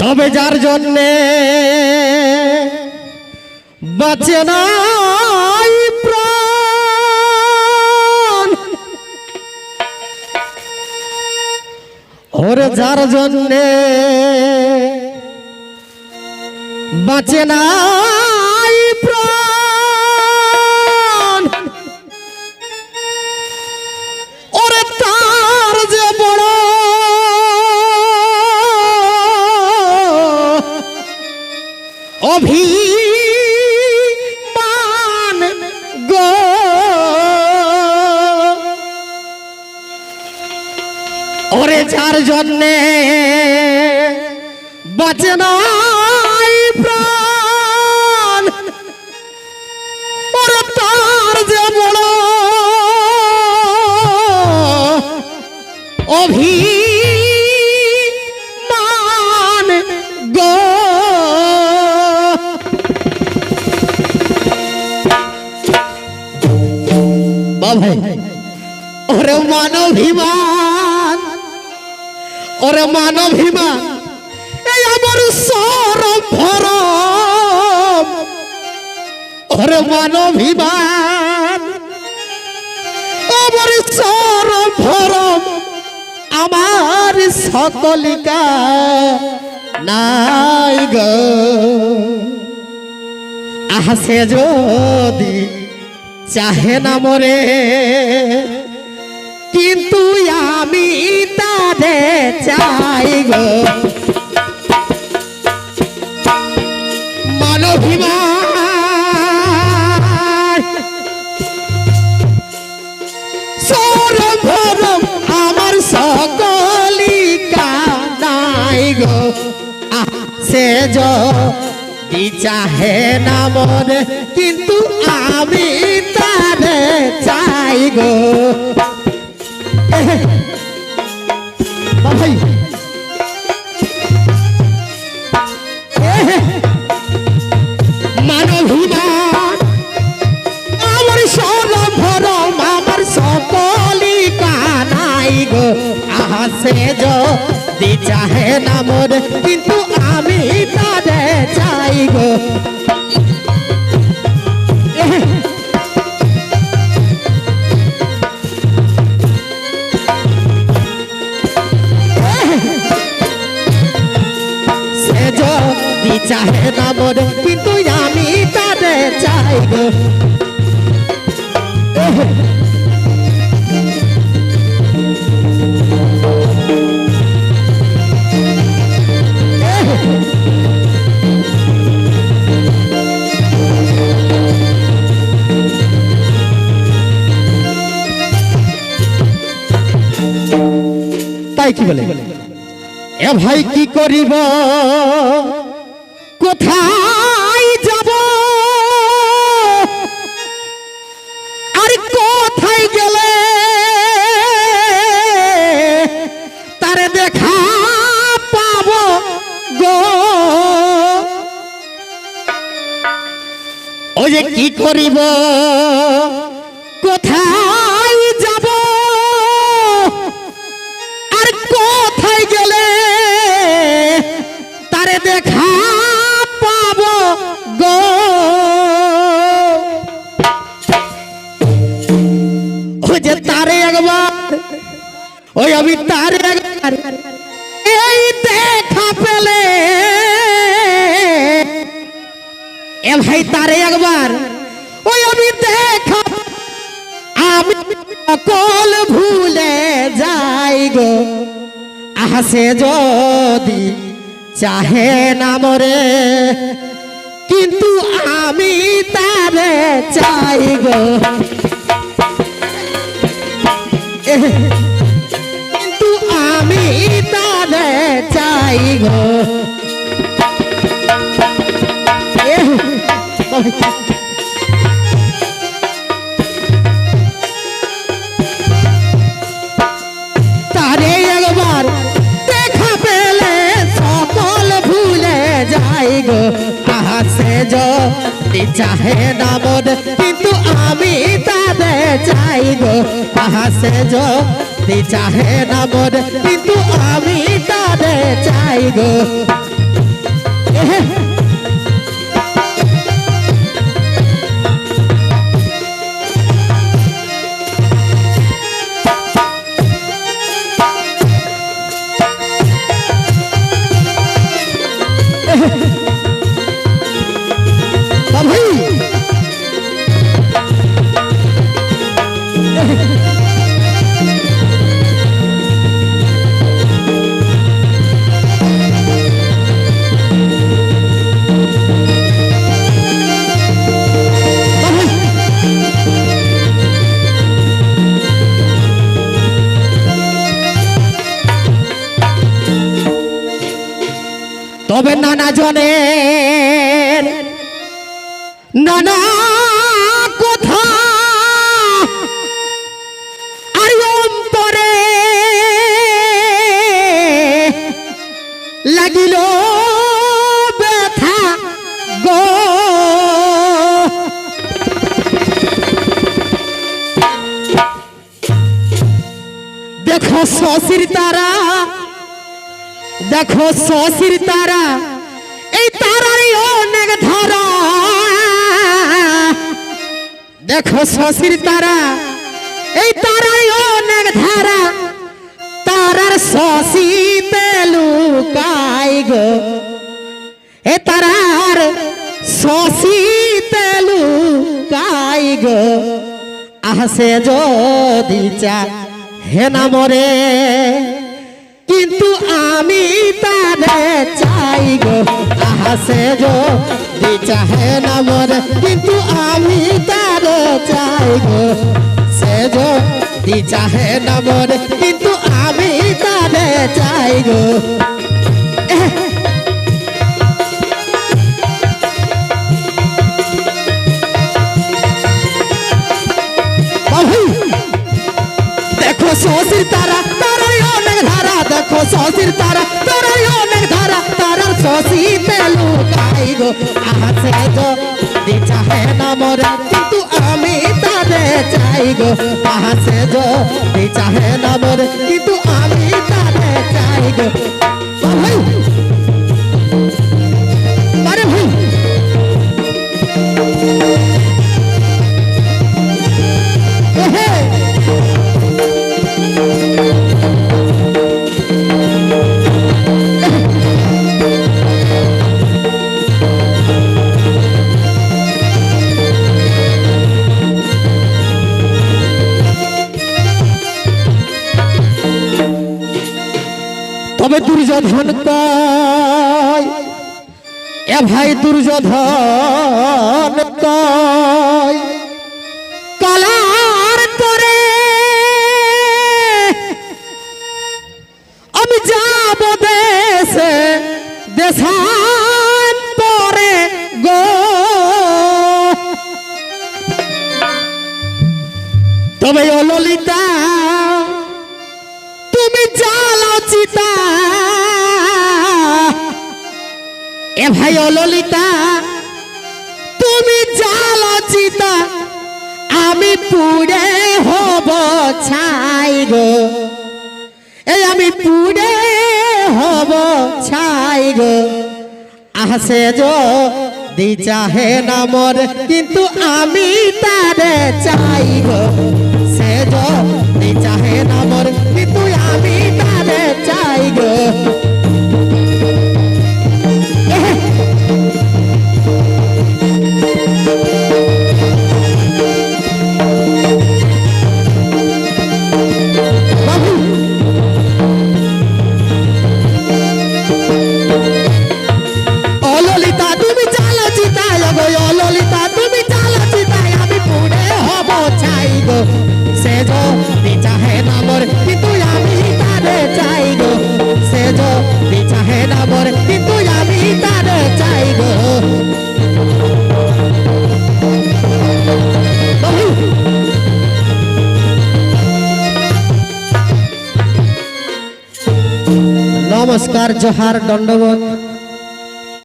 তবে যার জন্যে বাঁচে না ওরে যার জন্যে বাঁচে না প্রাণ। অভিমান গো। ওরে যার জন্যে বাঁচে নাই প্রাণ ওরে তার যে বড় অভিমান ওরে মানবিমান এই আমার সরম ভরম। ওরে মানবিমান আমার সরম ভরম, আমার সকলিকা নাই গো। আহাসে যদি চাহে না মরে, কিন্তু আমি তারে চাই গো। ভরম আমার সকলিকা নাই সে না মনে কিন্তু আমি আহাসে যদি চাহে না মোর, কিন্তু আমি তারে চাই গো। যদি চাহে না মোর, কিন্তু আমি তারে চাই গো। কি বলে? এ ভাই কি করিব? কোথায় যাব? আর কোথায় গেলে? তারে দেখা পাব গো। ও যে কি করিব? কোথায় এই দেখা পেলে। এ ভাই তারে একবার। ওই আমি দেখা আমি সকল ভুলে যাই গো। আহাসে যদি চাহে না মরে, কিন্তু আমি তারে চাই গো। তারে চাই গো। তারে একবার দেখা পেলে সকল ভুলে যাই গো। আহাসে যদি চাহে না কিন্তু আমি তারে চাই গো। আহাসে যদি যদি চাহে না মনে কিন্তু আমি তাদের চাই গো। তবে নানা জনের। নানা কথা। আর অন্তরে লাগিল দেখো শশীর তারা দেখো শশীর তারা, এই তারারই অনেক ধারা। দেখো শশীর তারা, এই তারারই অনেক ধারা। তারার শশী লুকাই গো। এ তারার শশী লুকাই গো। আহসে যদি চা হে না মরে। কিন্তু আমি তারে চাই গো। আহাসে দি চাহে না মরে। কিন্তু আমি তারে চাই গো। সে যদি চাহে না মরে। কিন্তু আমি তারে চাই গো। শশীর তারা তারাই অনেক ধারা, তারার শশী পেলু খাই গো, আছে গো চাহে না মরে, কিন্তু আমি তারে চাই আছে গো চাহে না কিন্তু তবে দুর্যোধন এ ভাই দুর্যোধন কালার তরে আমি যাব দেশে। ললিতা, তুমি চালাও চিতা আমি পুড়ে হব ছাই গো। এই আমি পুড়ে হব ছাই গো। আসে যো দি চাহে না কিন্তু আমি তারে চাই গো। নমস্কার জহার দণ্ডবোধ